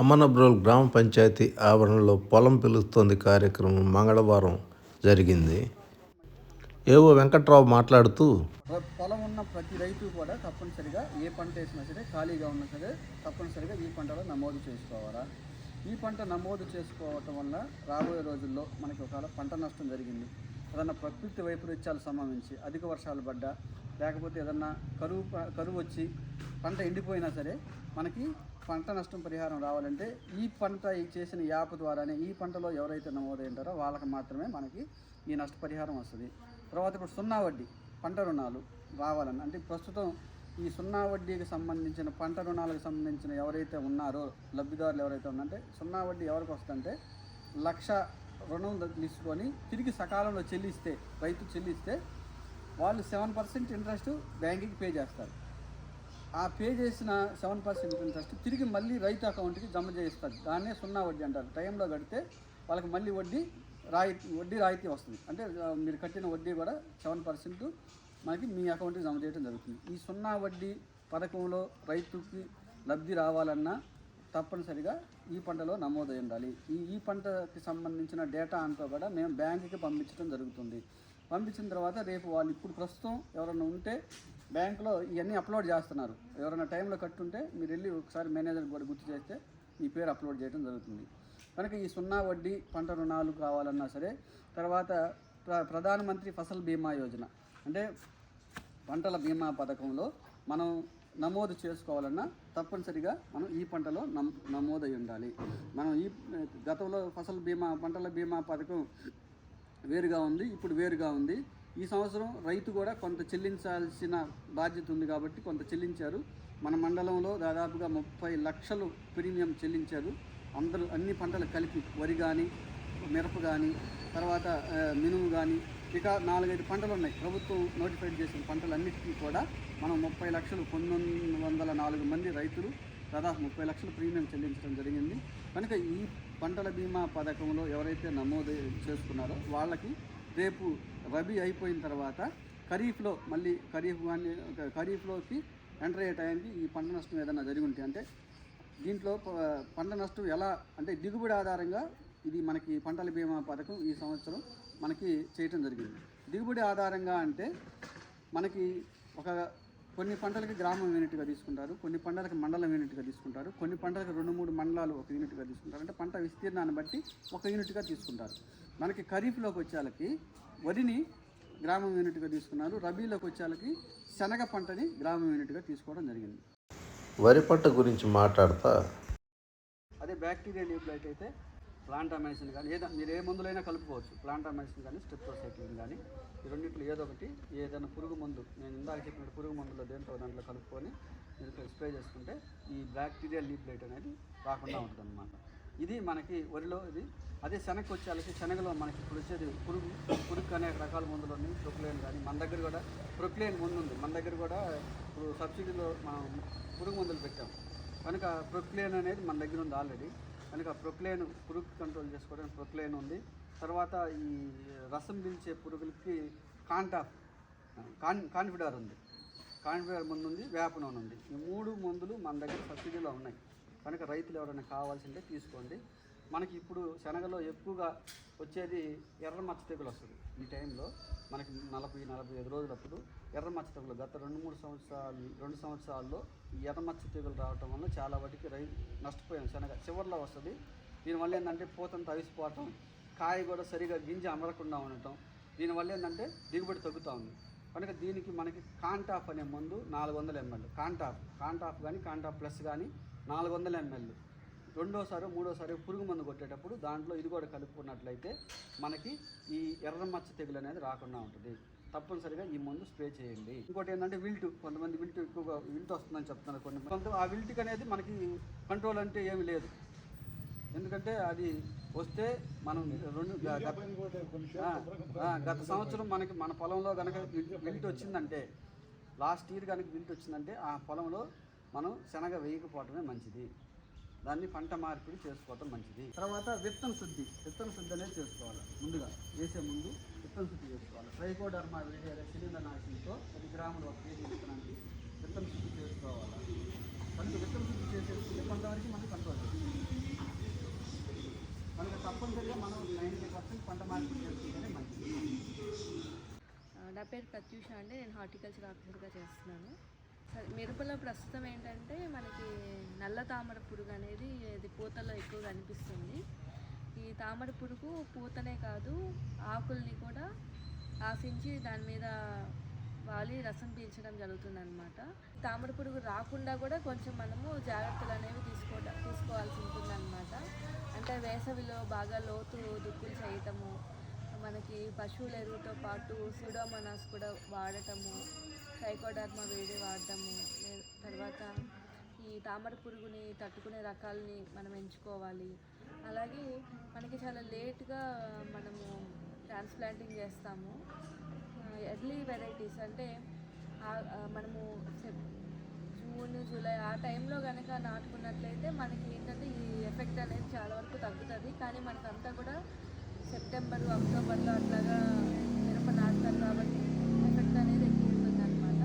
అమ్మనబ్రోల్ గ్రామ పంచాయతీ ఆవరణలో పొలం పిలుస్తోంది కార్యక్రమం మంగళవారం జరిగింది. ఏవో వెంకట్రావు మాట్లాడుతూ పొలం ఉన్న ప్రతి రైతు కూడా తప్పనిసరిగా ఏ పంట వేసినా సరే ఖాళీగా ఉన్నా సరే తప్పనిసరిగా ఈ పంటలో నమోదు చేసుకోవాలా? ఈ పంట నమోదు చేసుకోవటం వల్ల రాబోయే రోజుల్లో మనకి ఒకవేళ పంట నష్టం జరిగింది ఏదన్నా ప్రకృతి వైపరీత్యాలు సంభవించి అధిక వర్షాలు పడ్డా లేకపోతే ఏదన్నా కరువు కరువు వచ్చి పంట ఎండిపోయినా సరే మనకి పంట నష్టం పరిహారం రావాలంటే ఈ పంట చేసిన యాప్ ద్వారానే ఈ పంటలో ఎవరైతే నమోదైంటారో వాళ్ళకి మాత్రమే మనకి ఈ నష్టపరిహారం వస్తుంది. తర్వాత ఇప్పుడు సున్నా వడ్డీ పంట రుణాలు రావాలని అంటే ప్రస్తుతం ఈ సున్నా వడ్డీకి సంబంధించిన పంట రుణాలకు సంబంధించిన ఎవరైతే ఉన్నారో లబ్ధిదారులు ఎవరైతే ఉన్నారంటే సున్నా వడ్డీ ఎవరికి వస్తుందంటే లక్ష రుణం తీసుకొని తిరిగి సకాలంలో చెల్లిస్తే రైతు చెల్లిస్తే వాళ్ళు సెవెన్ పర్సెంట్ ఇంట్రెస్ట్ బ్యాంకుకి పే చేస్తారు. ఆ పే చేసిన సెవెన్ పర్సెంట్ ఇంట్రెస్ట్ తిరిగి మళ్ళీ రైతు అకౌంట్కి జమ చేస్తారు దాన్నే సున్నా వడ్డీ అంటారు. టైంలో కడితే వాళ్ళకి మళ్ళీ వడ్డీ రాయితీ వడ్డీ రాయితీ వస్తుంది. అంటే మీరు కట్టిన వడ్డీ కూడా సెవెన్ పర్సెంట్ మనకి మీ అకౌంట్కి జమ చేయడం జరుగుతుంది. ఈ సున్నా వడ్డీ పథకంలో రైతుకి లబ్ధి రావాలన్నా తప్పనిసరిగా ఈ పంటలో నమోదై ఉండాలి. ఈ ఈ పంటకి సంబంధించిన డేటా అంతా కూడా మేము బ్యాంకుకి పంపించడం జరుగుతుంది. పంపించిన తర్వాత రేపు వాళ్ళు ఇప్పుడు ప్రస్తుతం ఎవరైనా ఉంటే బ్యాంకులో ఇవన్నీ అప్లోడ్ చేస్తున్నారు. ఎవరైనా టైంలో కట్టుంటే మీరు వెళ్ళి ఒకసారి మేనేజర్ కూడా గుర్తు చేస్తే మీ పేరు అప్లోడ్ చేయడం జరుగుతుంది. కనుక ఈ సున్నా వడ్డీ పంట రుణాలు కావాలన్నా సరే తర్వాత ప్ర ప్రధానమంత్రి ఫసల్ బీమా యోజన. అంటే పంటల బీమా పథకంలో మనం నమోదు చేసుకోవాలన్నా తప్పనిసరిగా మనం ఈ పంటలో నమ్ నమోదై ఉండాలి. మనం ఈ గతంలో ఫసల్ బీమా పంటల బీమా పథకం వేరుగా ఉంది ఇప్పుడు వేరుగా ఉంది. ఈ సంవత్సరం రైతు కూడా కొంత చెల్లించాల్సిన బాధ్యత ఉంది కాబట్టి కొంత చెల్లించారు. మన మండలంలో దాదాపుగా ముప్పై లక్షలు ప్రీమియం చెల్లించారు. అందరూ అన్ని పంటలు కలిపి వరి కానీ మిరప కానీ తర్వాత మినుము కానీ ఇక నాలుగైదు పంటలు ఉన్నాయి. ప్రభుత్వం నోటిఫైడ్ చేసిన పంటలన్నిటికీ కూడా మనం ముప్పై లక్షలు పంతొమ్మిది వందల నాలుగు మంది రైతులు దాదాపు ముప్పై లక్షలు ప్రీమియం చెల్లించడం జరిగింది. కనుక ఈ పంటల బీమా పథకంలో ఎవరైతే నమోదు చేసుకున్నారో వాళ్ళకి రేపు రబీ అయిపోయిన తర్వాత ఖరీఫ్లో మళ్ళీ ఖరీఫ్ కానీ ఖరీఫ్లోకి ఎంటర్ అయ్యే టైంకి ఈ పంట నష్టం ఏదైనా జరిగి ఉంటే అంటే దీంట్లో పంట నష్టం ఎలా అంటే దిగుబడి ఆధారంగా ఇది మనకి పంటల బీమా పథకం ఈ సంవత్సరం మనకి చేయటం జరిగింది. దిగుబడి ఆధారంగా అంటే మనకి ఒక కొన్ని పంటలకి గ్రామం యూనిట్గా తీసుకుంటారు కొన్ని పంటలకు మండలం యూనిట్గా తీసుకుంటారు కొన్ని పంటలకు రెండు మూడు మండలాలు ఒక యూనిట్గా తీసుకుంటారు. అంటే పంట విస్తీర్ణాన్ని బట్టి ఒక యూనిట్గా తీసుకుంటారు. మనకి ఖరీఫ్లోకి వచ్చేళ్ళకి వరిని గ్రామం యూనిట్గా తీసుకున్నారు రబీలోకి వచ్చేళ్ళకి శనగ పంటని గ్రామం యూనిట్గా తీసుకోవడం జరిగింది. వరి పంట గురించి మాట్లాడుతా. అదే బ్యాక్టీరియా లీబ్లైట్ అయితే ప్లాంటామైసిన్ కానీ ఏదైనా మీరు ఏ మందులైనా కలుపుకోవచ్చు. ప్లాంటామైసిన్ కానీ స్ట్రిప్టోసైక్లిన్ కానీ ఈ రెండింటిలో ఏదో ఒకటి ఏదైనా పురుగు మందు నేను ఇందాక చెప్పినట్టు పురుగు మందులో దేంట్లో దాంట్లో కలుపుకొని మీరు స్ప్రే చేసుకుంటే ఈ బ్యాక్టీరియా లీబ్లైట్ అనేది రాకుండా ఉంటుంది ఇది మనకి వరిలో ఇది అదే శనగకు వచ్చేళ్ళకి శనగలో మనకి ఇప్పుడు వచ్చేది పురుగు పురుగు అనేక రకాల మందులు ఉన్నాయి ప్రొక్లేన్ కానీ మన దగ్గర కూడా ప్రొక్లేన్ ముందు ఉంది. మన దగ్గర కూడా ఇప్పుడు సబ్సిడీలో మనం పురుగు మందులు పెట్టాం. కనుక ప్రొక్లేన్ అనేది మన దగ్గర ఉంది ఆల్రెడీ. కనుక ప్రొక్లేన్ పురుగు కంట్రోల్ చేసుకోవడానికి ప్రొక్లేన్ ఉంది. తర్వాత ఈ రసం పీల్చే పురుగులకి కాంటాఫ్ కాన్ కాన్ఫిడార్ ఉంది. కాన్ఫిడార్ మందు ఉంది వేపనూనె ఉంది. ఈ మూడు మందులు మన దగ్గర సబ్సిడీలో ఉన్నాయి. కనుక రైతులు ఎవరైనా కావాల్సింటే తీసుకోండి. మనకి ఇప్పుడు శనగలో ఎక్కువగా వచ్చేది ఎర్ర మచ్చ తెగులు వస్తుంది. ఈ టైంలో మనకి నలభై నలభై ఐదు రోజులప్పుడు ఎర్ర మచ్చ తెగులు గత రెండు మూడు సంవత్సరాలు రెండు సంవత్సరాల్లో ఈ ఎర్ర మచ్చ తెగులు రావటం వల్ల చాలా వాటికి రై నష్టపోయాం. శనగ చివరిలో వస్తుంది. దీనివల్ల ఏంటంటే పూతంతా అవిసిపోవటం కాయ కూడా సరిగా గింజ అమరకుండా ఉండటం దీనివల్ల ఏంటంటే దిగుబడి తగ్గుతూ ఉంది. కనుక దీనికి మనకి కాంటాఫ్ అనే మందు నాలుగు వందల ఎంఎల్. కాంటాఫ్ కాంటాఫ్ కానీ కాంటాఫ్ ప్లస్ కానీ నాలుగు వందల ఎంఎల్. రెండోసారి మూడోసారి పురుగు మందు కొట్టేటప్పుడు దాంట్లో ఇది కూడా కలుపుకున్నట్లయితే మనకి ఈ ఎర్ర మచ్చ తెగులు అనేది రాకుండా ఉంటుంది. తప్పనిసరిగా ఈ మందు స్ప్రే చేయండి. ఇంకోటి ఏంటంటే విల్ట్. కొంతమంది విల్ట్ ఎక్కువగా విల్ట్ వస్తుందని చెప్తున్నారు కొన్ని కొంత ఆ విల్ట్కి అనేది మనకి కంట్రోల్ అంటే ఏమీ లేదు. ఎందుకంటే అది వస్తే మనం రెండు గత- గత సంవత్సరం మనకి మన పొలంలో కనుక విల్ట్ వచ్చిందంటే లాస్ట్ ఇయర్ కనుక విల్ట్ వచ్చిందంటే ఆ పొలంలో మనం శనగ వేయకపోవటమే మంచిది. దాన్ని పంట మార్పిడి చేసుకోవటం మంచిది. తర్వాత విత్తన శుద్ధి. విత్తన శుద్ధి అనేది చేసుకోవాలి. ముందుగా వేసే ముందు విత్తన శుద్ధి చేసుకోవాలి. ట్రైకోడర్మా విడిహేర శిలీల నాశనంతో పది గ్రాములు ఒక కేజీ విత్తనానికి విత్తన శుద్ధి చేసుకోవాలి. కనుక విత్తన శుద్ధి చేసేసి కొంతవరకు మనకి కంట్రోల్ చేస్తుంది తప్పనిసరిగా మనం నైంటీ పర్సెంట్ పంట మార్పిడి చేసుకుంటేనే మంచిది. నా పేరు ప్రత్యూష అండి. నేను హార్టికల్చర్ ఆఫీసర్గా చేస్తున్నాను. మిరపలో ప్రస్తుతం ఏంటంటే మనకి నల్ల తామర పురుగు అనేది ఇది పూతలో ఎక్కువగా కనిపిస్తుంది. ఈ తామర పురుగు పూతనే కాదు ఆకుల్ని కూడా ఆశించి దాని మీద వాలి రసం పీల్చడం జరుగుతుంది అనమాట తామర పురుగు రాకుండా కూడా కొంచెం మనము జాగ్రత్తలు అనేవి తీసుకో తీసుకోవాల్సి ఉంటుంది అనమాట అంటే వేసవిలో బాగా లోతు దుక్కులు చేయటము మనకి పశువుల ఎరువుతో పాటు సూడోమోనాస్ కూడా వాడటము ట్రైకోడర్మా వేడి వాడటము తర్వాత ఈ తామర పురుగుని తట్టుకునే రకాలని మనం ఎంచుకోవాలి. అలాగే మనకి చాలా లేట్గా మనము ట్రాన్స్ప్లాంటింగ్ చేస్తాము. ఎర్లీ వెరైటీస్ అంటే మనము జూన్ జూలై ఆ టైంలో కనుక నాటుకున్నట్లయితే మనకి ఏంటంటే ఈ ఎఫెక్ట్ అనేది చాలా వరకు తగ్గుతుంది. కానీ మనకంతా కూడా సెప్టెంబర్ అక్టోబర్లో అట్లాగా మిరప నాటుతారు కాబట్టి ఎఫెక్ట్ అనేది ఎక్కువ ఉంటుంది అనమాట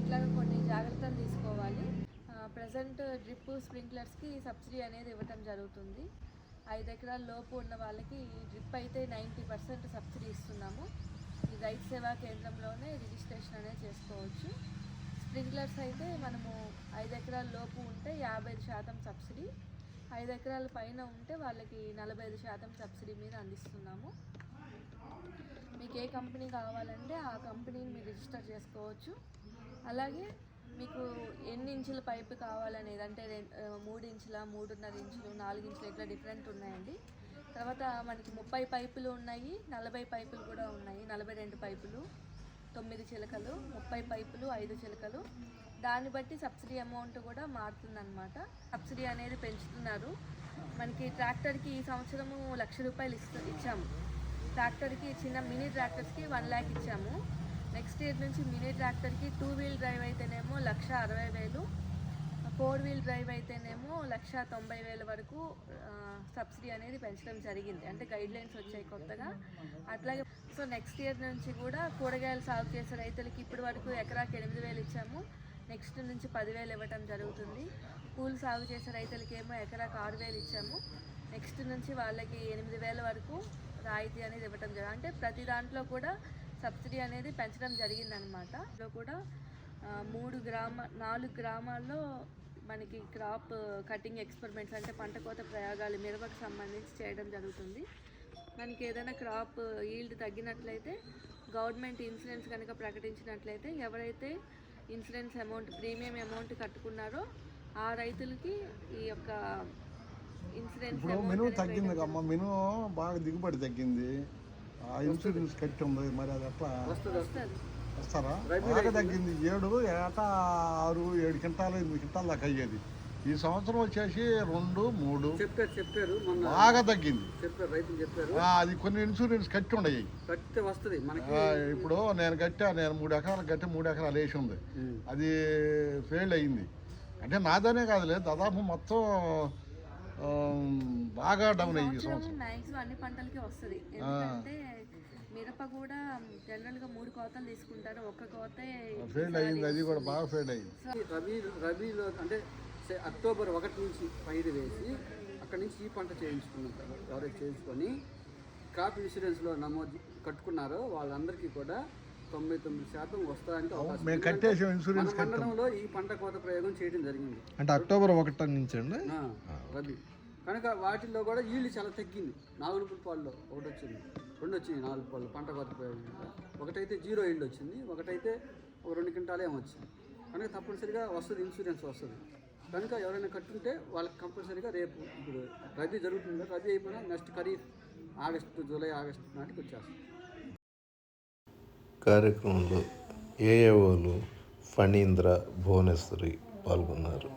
ఇట్లాగ కొన్ని జాగ్రత్తలు తీసుకోవాలి. ప్రజెంట్ డ్రిప్ స్ప్రింక్లర్స్కి సబ్సిడీ అనేది ఇవ్వటం జరుగుతుంది. ఐదు ఎకరాల లోపు ఉన్న వాళ్ళకి ఈ డ్రిప్ అయితే నైంటీ పర్సెంట్ సబ్సిడీ ఇస్తున్నాము. ఈ రైతు సేవా కేంద్రంలోనే రిజిస్ట్రేషన్ అనేది చేసుకోవచ్చు. స్ప్రింక్లర్స్ అయితే మనము ఐదు ఎకరాల లోపు ఉంటే యాభై శాతం సబ్సిడీ. ఐదు ఎకరాల పైన ఉంటే వాళ్ళకి నలభై ఐదు శాతం సబ్సిడీ మీద అందిస్తున్నాము. మీకు ఏ కంపెనీ కావాలంటే ఆ కంపెనీని మీరు రిజిస్టర్ చేసుకోవచ్చు. అలాగే మీకు ఎన్ని ఇంచుల పైపు కావాలనేది అంటే మూడు ఇంచుల మూడున్నర ఇంచులు నాలుగు ఇంచులు ఇట్లా డిఫరెంట్ ఉన్నాయండి. తర్వాత మనకి ముప్పై పైపులు ఉన్నాయి నలభై పైపులు కూడా ఉన్నాయి. నలభై రెండు పైపులు తొమ్మిది చిలకలు ముప్పై పైపులు ఐదు చిలకలు దాన్ని బట్టి సబ్సిడీ అమౌంట్ కూడా మారుతుందన్నమాట. సబ్సిడీ అనేది పెంచుతున్నారు. మనకి ట్రాక్టర్కి ఈ సంవత్సరము లక్ష రూపాయలు ఇస్తు ఇచ్చాము. ట్రాక్టర్కి చిన్న మినీ ట్రాక్టర్స్కి వన్ ల్యాక్ ఇచ్చాము. నెక్స్ట్ ఇయర్ నుంచి మినీ ట్రాక్టర్కి టూ వీల్ డ్రైవ్ అయితేనేమో లక్ష అరవై వేలు. ఫోర్ వీల్ డ్రైవ్ అయితేనేమో లక్ష తొంభై వేల వరకు సబ్సిడీ అనేది పెంచడం జరిగింది. అంటే గైడ్ లైన్స్ వచ్చాయి కొత్తగా. అట్లాగే సో నెక్స్ట్ ఇయర్ నుంచి కూడా కూరగాయలు సాగు చేసే రైతులకి ఇప్పటి వరకు ఎకరాకి ఎనిమిది వేలు ఇచ్చాము. నెక్స్ట్ నుంచి పదివేలు ఇవ్వటం జరుగుతుంది. పూలు సాగు చేసే రైతులకి ఏమో ఎకరాకు ఆరు వేలు ఇచ్చాము. నెక్స్ట్ నుంచి వాళ్ళకి ఎనిమిది వేల వరకు రాయితీ అనేది ఇవ్వటం జరిగింది. అంటే ప్రతి దాంట్లో కూడా సబ్సిడీ అనేది పెంచడం జరిగిందనమాట ఇందులో కూడా మూడు గ్రామ నాలుగు గ్రామాల్లో మనకి క్రాప్ కటింగ్ ఎక్స్పెరిమెంట్స్ అంటే పంట కోత ప్రయోగాలు మిరపకు సంబంధించి చేయడం జరుగుతుంది. మనకి ఏదైనా క్రాప్ ఈల్డ్ తగ్గినట్లయితే గవర్నమెంట్ ఇన్సూరెన్స్ కనుక ప్రకటించినట్లయితే ఎవరైతే ఇన్సూరెన్స్ అమౌంట్ ప్రీమియం అమౌంట్ కట్టుకున్నారో ఆ రైతులకి ఈ యొక్క ఇన్సూరెన్స్ ఇప్పుడు మినుము తగ్గింది అమ్మ మినుము బాగా దిగుబడి తగ్గింది. ఆ ఇన్సూరెన్స్ కట్టి ఉంది మరి అది ఎట్లా? వస్తారా? బాగా తగ్గింది. ఏడు ఏటా ఆరు ఏడు క్వింటాలు ఎనిమిది క్వింటాలు దాకా అయ్యేది. ఈ సంవత్సరం వచ్చేసి రెండు మూడు. చెప్పారు చెప్పారు. మొన్న బాగా తగ్గింది. చెప్పారు రైతులు చెప్పారు. ఆ, అది కొన్ని ఇన్సూరెన్స్ కట్టి ఉండయి. కట్టితే వస్తుంది మనకి. ఆ, ఇప్పుడు నేను కట్టా నేను మూడు ఎకరాలు కట్టి మూడు ఎకరాలు వేసి ఉంది. అది ఫెయిల్ అయ్యింది అంటే నాదనే కాదులే దాదాపు మొత్తం బాగా డౌన్ అయ్యి ఈ సంవత్సరం. మ్యాక్సిమం అన్ని పంటలకి వస్తుంది. ఎందుకంటే మిరప కూడా జనరల్గా మూడు కోతలు తీసుకుంటారు ఒక్క కోతే ఫెయిల్ అయ్యింది అది కూడా బాగా ఫెయిల్ అయ్యింది రబీ రబీలో అంటే అక్టోబర్ ఒకటి నుంచి పైరు వేసి అక్కడి నుంచి ఈ పంట చేయించుకున్నారు ఎవరైతే చేయించుకొని క్రాప్ ఇన్సూరెన్స్లో నమోదు కట్టుకున్నారో వాళ్ళందరికీ కూడా తొంభై తొమ్మిది శాతం వస్తానికి అవకాశం ఇన్సూరెన్స్ మండలంలో ఈ పంట కోత ప్రయోగం చేయడం జరిగింది. అంటే అక్టోబర్ ఒకటి నుంచి అండి? రబీ కనుక వాటిల్లో కూడా ఈల్డ్ చాలా తగ్గింది. నాలుగు పాళ్ళు ఒకటి వచ్చింది. రెండు వచ్చింది నాలుగు పాళ్ళు పంట కోత ప్రయోగం. ఒకటైతే జీరో ఈల్డ్ వచ్చింది. ఒకటైతే ఒక రెండు క్వింటాలు ఏమో వచ్చింది. కనుక తప్పనిసరిగా వస్తుంది ఇన్సూరెన్స్ వస్తుంది. కనుక ఎవరైనా కట్టుంటే వాళ్ళకి కంపల్సరీగా రేపు ఇప్పుడు రబీ జరుగుతుంది? రబీ అయిపోయినా next kharif August July August నాటికి వచ్చేస్తుంది కార్యక్రమంలో ఏఏఓలు ఫణీంద్ర భువనేశ్వరి పాల్గొన్నారు.